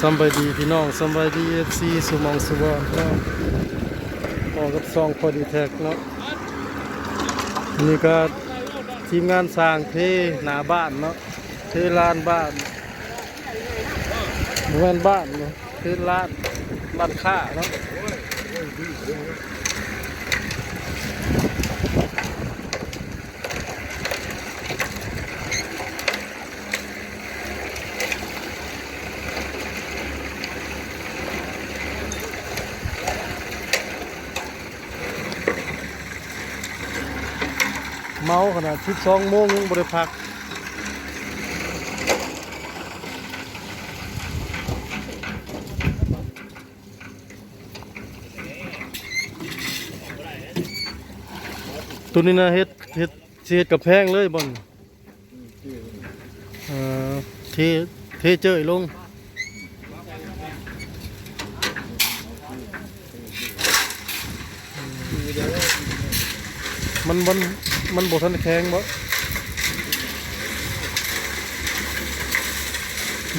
สบายดีพี่น้องสบายดีเอฟซีสุมองสุวรรณเนาะพอกับซองพอดีแท็กเนาะนี่ก็ทีมงานสร้างเทหนาบ้านเนาะเทลานบ้านบ่แม่นบ้านเนาะเทลานบ้านข้าเนาะ เมาขนาด12โมงยังบ่ได้พักตัวนี้นะเฮ็ดเฮ็ดเฮ็ดกับแพงเลยบนเอ่อเทเทเจยลงมันมัน มันบ่ทันแข็งบ่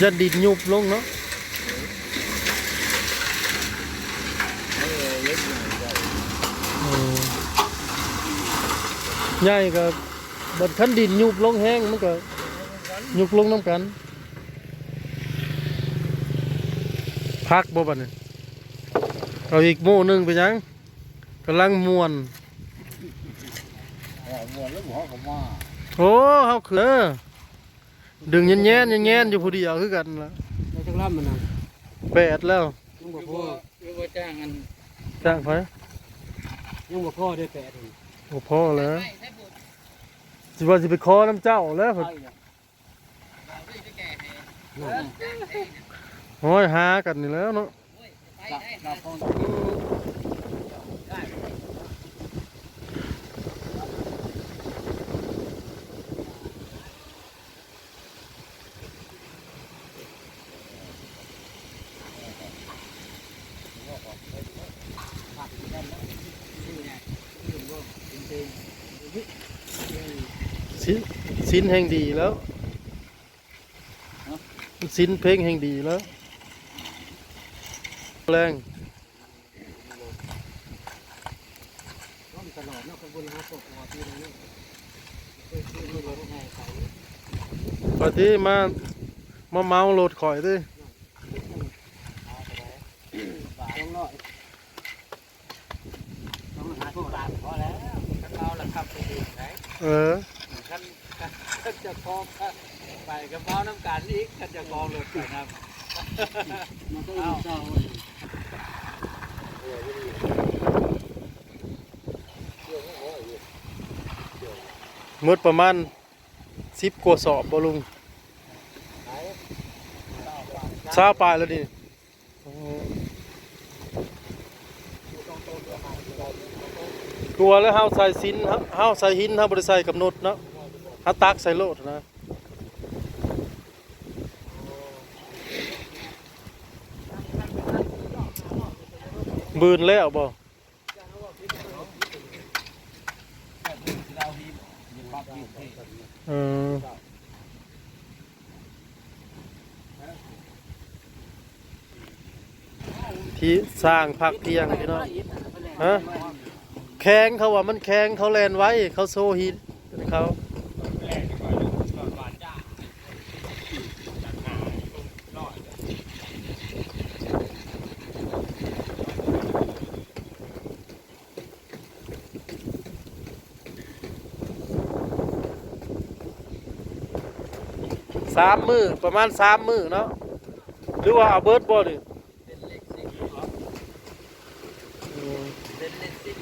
ยันดินยุบลงเนาะเออใหญ่ก็บัดคันดินยุบลงแห้งมันก็ยุบลงน้ำกัน พักบ่บัดนี้เอาอีกโม่หนึงไปยังกำลังม่วน หมดแล้วหัวก็มาโอ้เฮาคือเออดึงแย่นๆแย่นๆอยู่ผู้เดียวคือกันล่ะเราจะล่ำมันนะแปดแล้วยังบอกคือพ่อว่าคือว่าจ้างอันจ้างไผยังบอกพ่อได้แปดเลยบ่พอแล้วสิว่าสิไปขอน้ำเจ้าแล้วพุ่นโอ้ยหากันนี่แล้วเนาะ สินแห่งดีแล้วสินเพลงแห่งดีแล้วแรงต้องตลอดเนาะขบวนหาศพหัวที่นี่เคยซื้อมาเลยให้ใส่ปที่มามาเมาโหลดข่อยดิสองร้อยต้องหาพวกร้านพอแล้วเราละครับไปดูไหนเออ ท่านจะคองไปกับเมาน้ำกันอีกท่านจะกองรถไปนะมันก็อิ่มเจ้าหมดประมาณสิบกว่าสอบบ่ลุงซาปลายแล้วดิอ๋อกลัวแล้วเฮาใส่สินเฮาเฮาใส่หินเฮาบ่ได้ใส่กำหนดเนาะ เฮาตักใส่โลดนะบืนแล้วบ่เราฮีมีปั๊บยืนที่เออที่สร้างพักเที่ยงพี่น้องฮะแข้งเขาว่ามันแข้งเขาแลนไว้ เขาโซฮิตเขา สามมือประมาณสามมือเนาะหรือว่าเอาเบิร์ดบอดิเป็นเล็กสิเล็กสิ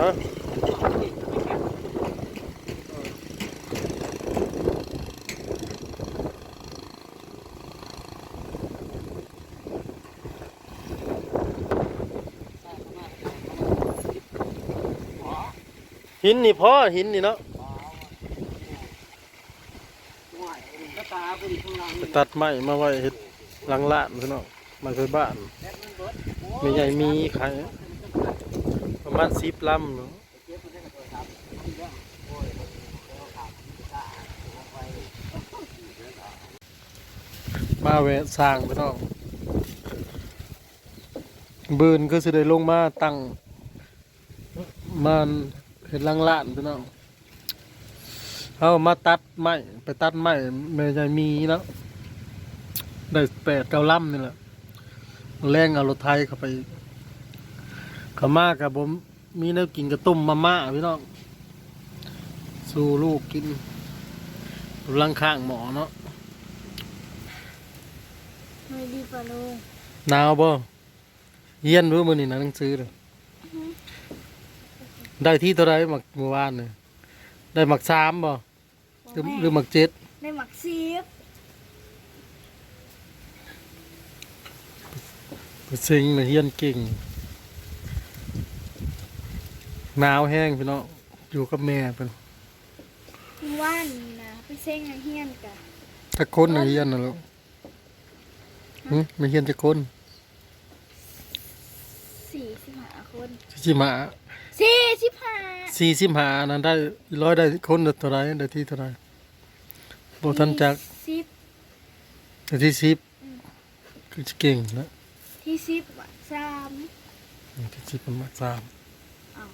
ฮะหินนี่พ่อหินนี่เนาะ ก็ตาพอดีข้างล่าง ไปตัดไม้มาไว้เฮ็ดหลังล้านพี่น้องมาเคยบ้าน มีใหญ่มีขายประมาณสิบลำเนาะมาแวะสร้างพี่น้องบืนก็สิได้ลงมาตั้งมันเห็นลังลานพี่น้องเอามาตัดไม้ไปตัดไม้แม่ยายมีแล้ว ได้แปดเก้าลำนี่แหละแรงเอารถไทยเข้าไปเขามากับผมมีแนวกินกระตุ้มมาม่าพี่น้องสู่ลูกกินรังข้างหมอเนาะไม่ดีป่ะลุงหนาวบ่เยี่ยนรู้มือนี่นะหนังสือเลยได้ที่เท่าไรหมักเมื่อวานเนี่ยได้หมักสามบ่หรือหรือหมักเจ็ดในหมักซีฟ ไปซิงเลยเฮียนเก่งหนาวแห้งพี่น้องอยู่กับแม่เป็นว่านนะไปเซ้งไอเฮียนกะถ้าคนน่ะเฮียนนะลูกหึไม่เฮียนจะคนสี่สิบห้าคนสิมาสี่สิบห้าสี่สิบหานั้นได้ร้อยได้คนละเท่าไรได้ที่เท่าไรโบทันจักสิบได้ที่สิบคือเก่งนะ ที่สิบว่ะสามที่สิบประมาณสามอ้าว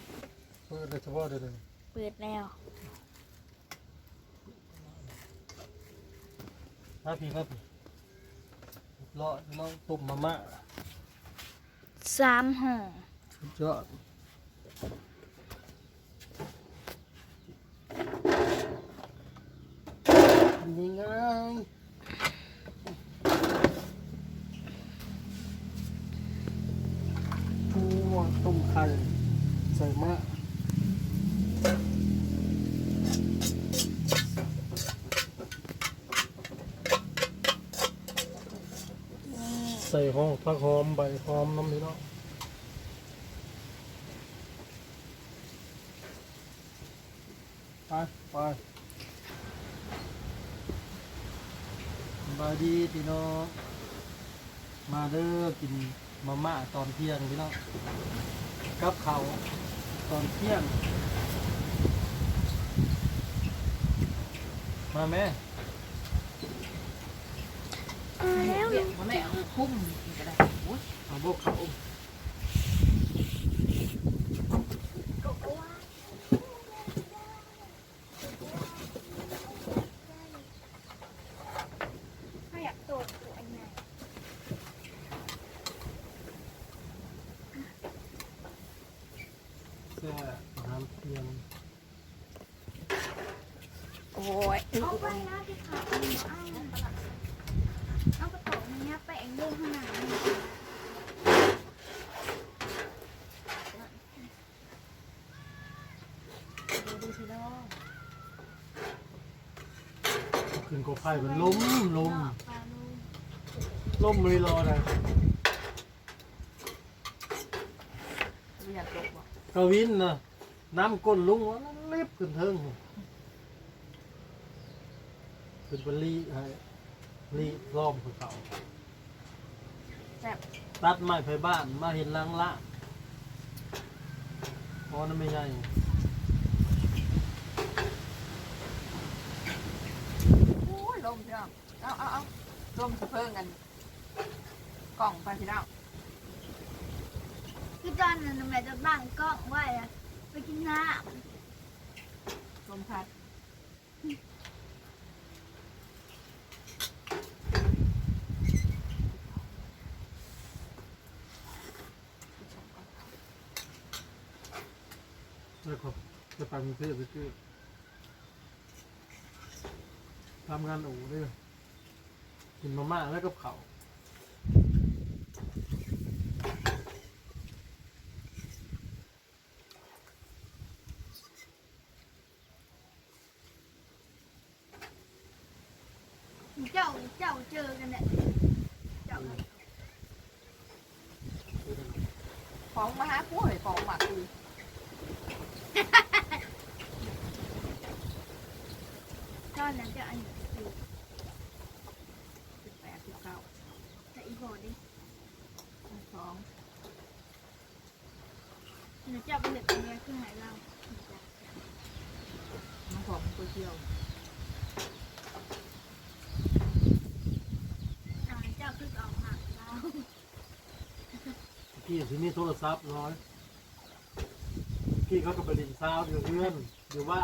เปิดได้เฉพาะเดือนเปิดแล้วมาพี่มาพี่รอน้องตุ่มมาม่าสามห่อสุดยอดยังไง ต้มไข่ใส่มะใส่หอมผักหอมใบหอมน้ำนี่เนาะไปไปบายดีพี่น้องมาเด้อกิน มาม่าตอนเที่ยงพี่น้องกับเขาวตอนเที่ยง มาแม่แล้วเบียดมันไม่เอาคุ้มอีกก็ได้โอ้ยเอาพวกเขาถ้าอยากโตดตัวไหน เสื้อน้ำเทียม โอ้ย เอาไปนะที่ขาเอาเอากระเป๋าเนี้ยไปเองลูกขนาดนี้ดูดูสิลูกขึ้นกอไผ่มันล้มล้มล้มเลยรอนะไม่อยกตกว่ะกวินนะน้ำก้นลุงวะเล็บขึ้นเทิง เป็นบลีให้ลีล้อมภูเขาแซ่บตัดไม้ไผ่บ้านมาเห็นลังละเพราะนั่นไม่ใช่โอ้ยลมพี่น้องเอาเอาเอาลมสะเพิ่งกันกล่องไปพี่น้องคือตอนนั้นแม่จะตั้งกล้องไว้อะไปกินน้ลมพัด แล้วก็จะไปกรุงเทพไปคือทำงานอู่ด้วยกินมาม่าแล้วก็เผาำเจ้าเจ้าเจอกันเนี่ยเจ้าของมาหากู้เลยของหมักคือ ก้อนนั้นจะอันนี้อสิบแปดสิบเก้าแต่อีโบดิสองหนูจะเอาไปเด็กตรงนี้ขึ้นไหนเล่าน้องขอบก๋วยเที่ยวอ่เจ้าขึ้นออกหักเรา พี่ที่มีโทรศัพท์น้อย พี่เขาก็ไปดินซาอยู่เพื่อนอยู่ว่า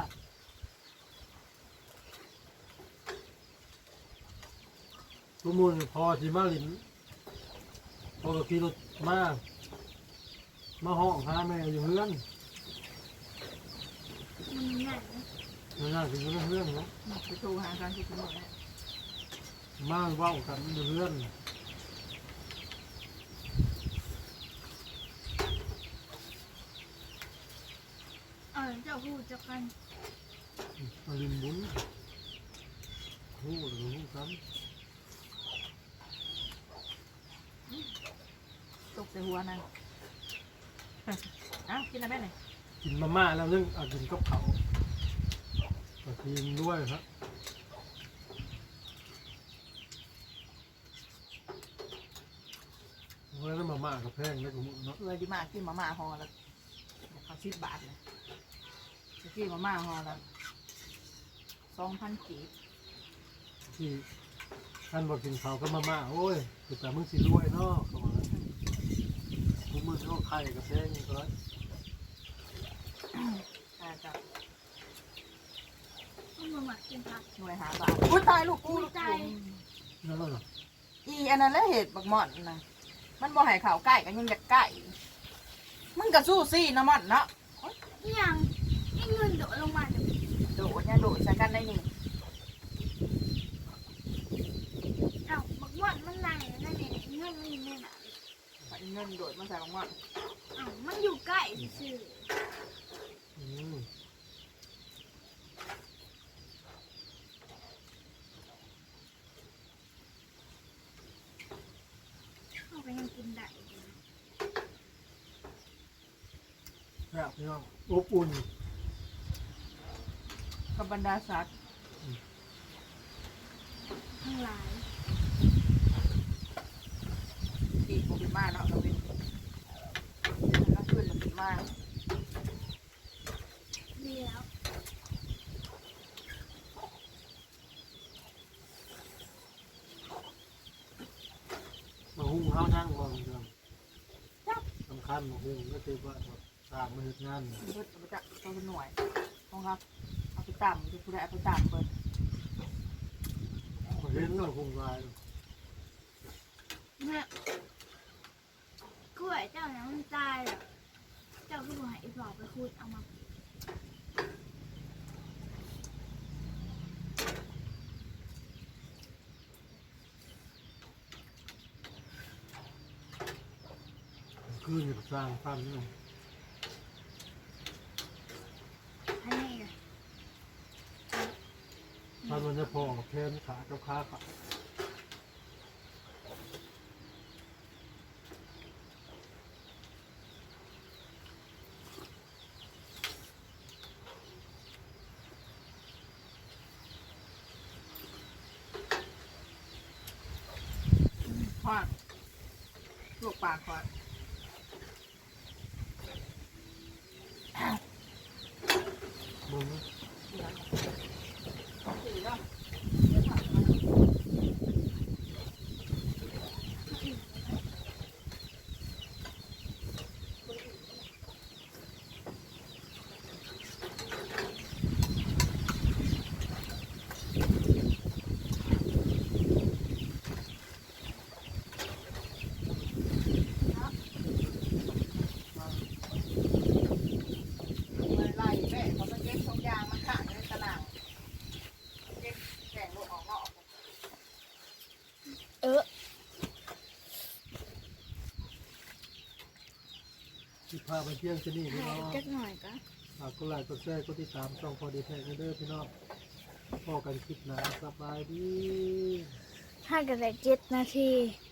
ทุกมูลพอที่มาลินพอกับพี่รถมามาห้องหาแม่อยู่เพื่อนมันใหญ่นะไม่น่าถึงเพื่อนเนาะ ไปโทรหาการที่คุณหมอเนี่ยมาเว่ากันอยู่เพื่อน เออเจ้าพูดจะกันมาลินบุญหูหรือหูกันตกใส่หัวนั่นอ้าวกินอะไรไหนกินมาม่าแล้วนึงเอากินกับเขาวกับทีมด้วยครับเพราะฉะนั้นมาม่ากับแพงได้กับหมดเนาะ เลยดีมากกินมาม่าห่อละเขาสิบบาทเลย กินมาม่าห่อละสองพันกีบที่ท่านบอกกินเขาวก็มาม่าโอ้ยแต่มึงสิรวยเนาะเขาบอกมึงมึงก็ไข่กับแพงก็แล้วอ่าจ้ะต้องมาหมักกินผักหน่วยหาบาทอุ้ยตายลูกกูอุ้ยตายนั่นเหรออีอันนั้นแล้วเหตุบักหมอนนะมันบ่ให้ข่าวใกล้กันยังอยากใกล้มึงก็สู้ซี่นะหมอนเนาะอีหยังอีเงิ นโดดลงมาเนี่ยโดดเนี่ยโดดใส่กันได้นี่เอ้าบักม่อนมันไหนนั่นเนี่ยเงินมันอยู่ในไหนเอาเงินโดดมาใส่บักหมอนเอ้ามันอยู่ใกล้ซื่ออืมเขาก็ยังกินได้อยู่แบบนี้น้องอบอุ่น กับบรรดาสัตว์ทั้งหลายที่ผมเป็นมาเนาะเราเป็นแล้วขึ้นเราเป็นมาดีแล้วมาหุ้งเฮานั่งมองเรื่องสำคัญมาหุ้งก็คือว่าสร้างมาเฮ็ดงานเบิดเอาไปจับตัวเป็นหน่วยต้องครับเอาไป ต่ำดูผู้ใดเอาไปต่ำเบิดมาเห็นเราหุ้งลายเนี่ยกล้วยเจ้าเนี่ยมันตายแล้วเจ้าก็บอกให้อีปอบไปคุดเอามาคืออยู่สร้างฟันนี่ อันนี้ไง ฟันมันจะพอกับแขนขากับขาขาดคว้างลวกปากก่อนมึง เหลือสี่เนาะไล่แม่เขาไปเก็บทงยางมาขายในตลาดเก็บแข่งลูกออกนอก เออ ที่พาไปเที่ยงที่นี่พี่น้องจักหน่อยก็ฝากกดไลค์กดแชร์กดติดตามช่องพอดีแท็กเด้อพี่น้องพอกันคลิปหน้าสบายดี ห้ากับเจ็ดนาทีส